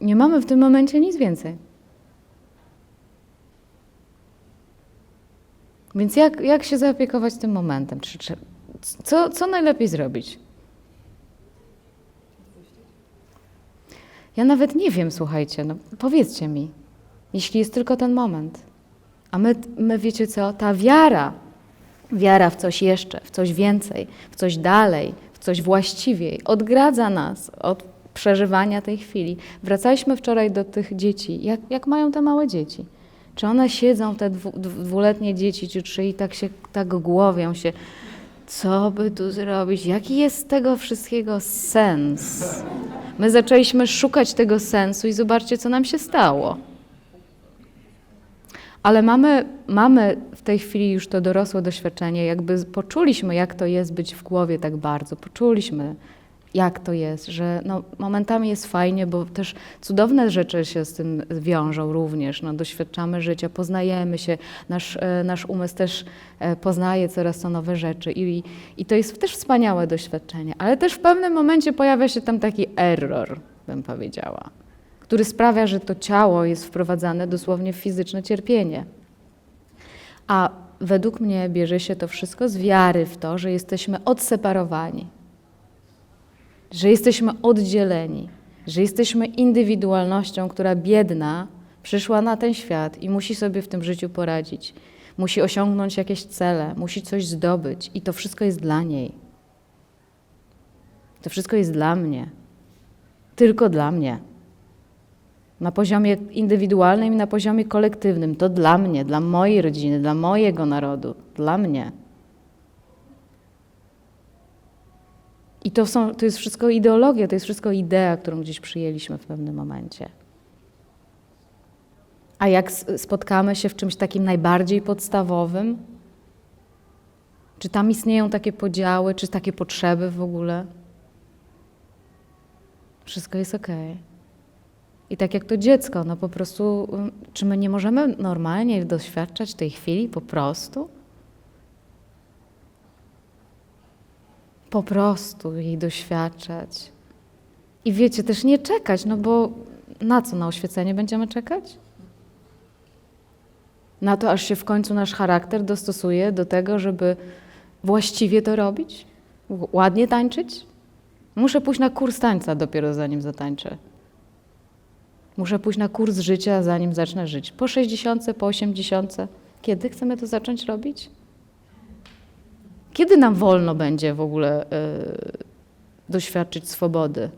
Nie mamy w tym momencie nic więcej. Więc jak, jak się zaopiekować tym momentem? Czy, czy, co, co najlepiej zrobić? Ja nawet nie wiem, słuchajcie, no powiedzcie mi, jeśli jest tylko ten moment. A my, my wiecie co, ta wiara, wiara w coś jeszcze, w coś więcej, w coś dalej, w coś właściwiej, odgradza nas od przeżywania tej chwili. Wracaliśmy wczoraj do tych dzieci. Jak, jak mają te małe dzieci? Czy one siedzą, te dwu, dwuletnie dzieci czy trzy i tak się, tak głowią się, co by tu zrobić? Jaki jest tego wszystkiego sens? My zaczęliśmy szukać tego sensu i zobaczcie, co nam się stało. Ale mamy, mamy w tej chwili już to dorosłe doświadczenie, jakby poczuliśmy, jak to jest być w głowie tak bardzo. Poczuliśmy, jak to jest, że no, momentami jest fajnie, bo też cudowne rzeczy się z tym wiążą również. No, doświadczamy życia, poznajemy się, nasz, e, nasz umysł też e, poznaje coraz to nowe rzeczy i, i to jest też wspaniałe doświadczenie, ale też w pewnym momencie pojawia się tam taki error, bym powiedziała, który sprawia, że to ciało jest wprowadzane dosłownie w fizyczne cierpienie. A według mnie bierze się to wszystko z wiary w to, że jesteśmy odseparowani że jesteśmy oddzieleni, że jesteśmy indywidualnością, która biedna przyszła na ten świat i musi sobie w tym życiu poradzić. Musi osiągnąć jakieś cele, musi coś zdobyć i to wszystko jest dla niej. To wszystko jest dla mnie. Tylko dla mnie. Na poziomie indywidualnym i na poziomie kolektywnym. To dla mnie, dla mojej rodziny, dla mojego narodu, dla mnie. I to, są, to jest wszystko ideologia, to jest wszystko idea, którą gdzieś przyjęliśmy w pewnym momencie. A jak spotkamy się w czymś takim najbardziej podstawowym, czy tam istnieją takie podziały, czy takie potrzeby w ogóle? Wszystko jest ok. I tak jak to dziecko, no po prostu, czy my nie możemy normalnie doświadczać tej chwili po prostu? Po prostu jej doświadczać. I wiecie, też nie czekać, no bo na co na oświecenie będziemy czekać? Na to, aż się w końcu nasz charakter dostosuje do tego, żeby właściwie to robić? Ładnie tańczyć? Muszę pójść na kurs tańca dopiero zanim zatańczę. Muszę pójść na kurs życia, zanim zacznę żyć. Po 60, po 80. Kiedy chcemy to zacząć robić? Kiedy nam wolno będzie w ogóle y, doświadczyć swobody?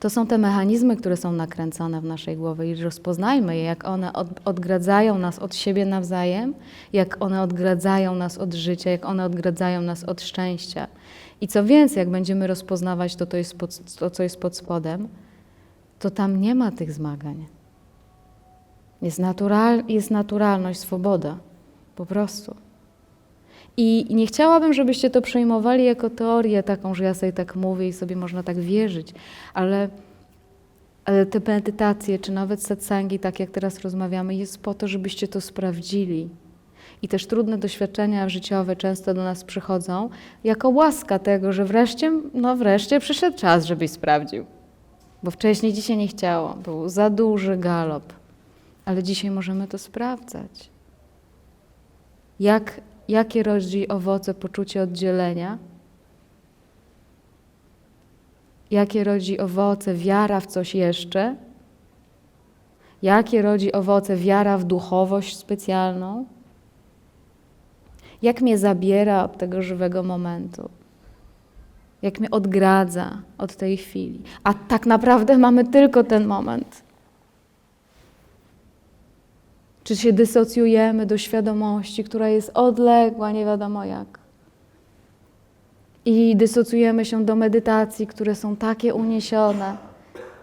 To są te mechanizmy, które są nakręcone w naszej głowie i rozpoznajmy je, jak one od, odgradzają nas od siebie nawzajem, jak one odgradzają nas od życia, jak one odgradzają nas od szczęścia. I co więcej, jak będziemy rozpoznawać to, to, jest pod, to co jest pod spodem, to tam nie ma tych zmagań. Jest, natural, jest naturalność, swoboda. Po prostu. I nie chciałabym, żebyście to przejmowali jako teorię taką, że ja sobie tak mówię i sobie można tak wierzyć, ale, ale te medytacje, czy nawet satsangi, tak jak teraz rozmawiamy, jest po to, żebyście to sprawdzili. I też trudne doświadczenia życiowe często do nas przychodzą jako łaska tego, że wreszcie, no wreszcie przyszedł czas, żebyś sprawdził. Bo wcześniej dzisiaj nie chciało, był za duży galop. Ale dzisiaj możemy to sprawdzać. Jak jakie rodzi owoce poczucie oddzielenia, jakie rodzi owoce wiara w coś jeszcze, jakie rodzi owoce wiara w duchowość specjalną, jak mnie zabiera od tego żywego momentu, jak mnie odgradza od tej chwili. A tak naprawdę mamy tylko ten moment. Czy się dysocjujemy do świadomości, która jest odległa, nie wiadomo jak. I dysocjujemy się do medytacji, które są takie uniesione.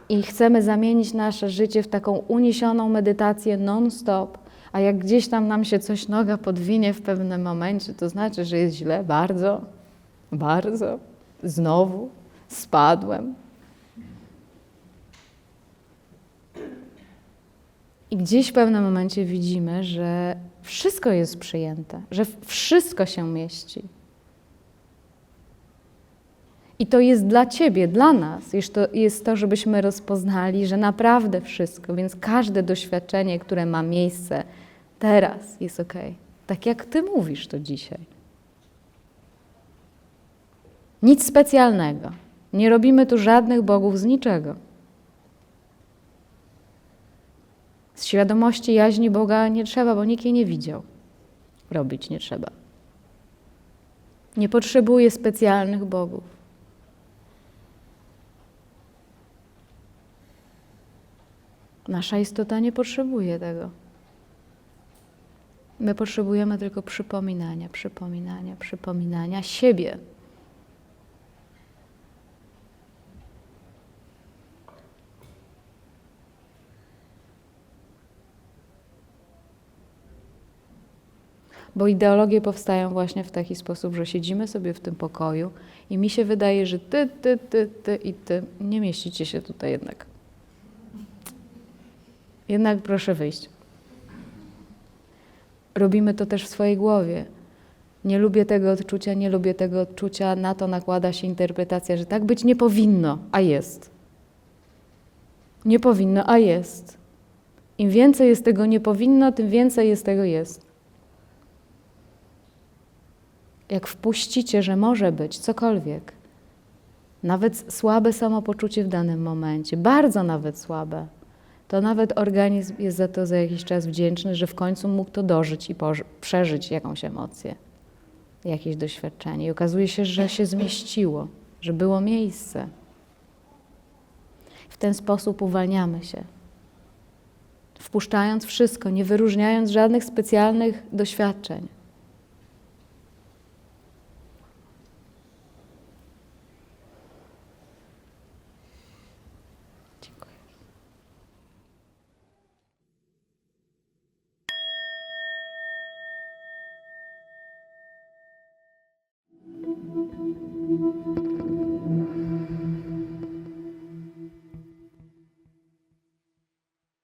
I chcemy zamienić nasze życie w taką uniesioną medytację non-stop. A jak gdzieś tam nam się coś noga podwinie w pewnym momencie, to znaczy, że jest źle, bardzo, bardzo. Znowu spadłem, I gdzieś w pewnym momencie widzimy, że wszystko jest przyjęte, że wszystko się mieści. I to jest dla Ciebie, dla nas. Jest to, jest to, żebyśmy rozpoznali, że naprawdę wszystko, więc każde doświadczenie, które ma miejsce teraz, jest ok. Tak jak Ty mówisz to dzisiaj. Nic specjalnego. Nie robimy tu żadnych bogów z niczego. Z świadomości jaźni Boga nie trzeba, bo nikt jej nie widział. Robić nie trzeba. Nie potrzebuje specjalnych bogów. Nasza istota nie potrzebuje tego. My potrzebujemy tylko przypominania, przypominania, przypominania siebie. Bo ideologie powstają właśnie w taki sposób, że siedzimy sobie w tym pokoju i mi się wydaje, że ty, ty, ty, ty i ty nie mieścicie się tutaj jednak. Jednak proszę wyjść. Robimy to też w swojej głowie. Nie lubię tego odczucia, nie lubię tego odczucia, na to nakłada się interpretacja, że tak być nie powinno, a jest. Nie powinno, a jest. Im więcej jest tego nie powinno, tym więcej jest tego jest. Jak wpuścicie, że może być cokolwiek, nawet słabe samopoczucie w danym momencie, bardzo nawet słabe, to nawet organizm jest za to za jakiś czas wdzięczny, że w końcu mógł to dożyć i przeżyć jakąś emocję, jakieś doświadczenie. I okazuje się, że się zmieściło, że było miejsce. W ten sposób uwalniamy się, wpuszczając wszystko, nie wyróżniając żadnych specjalnych doświadczeń.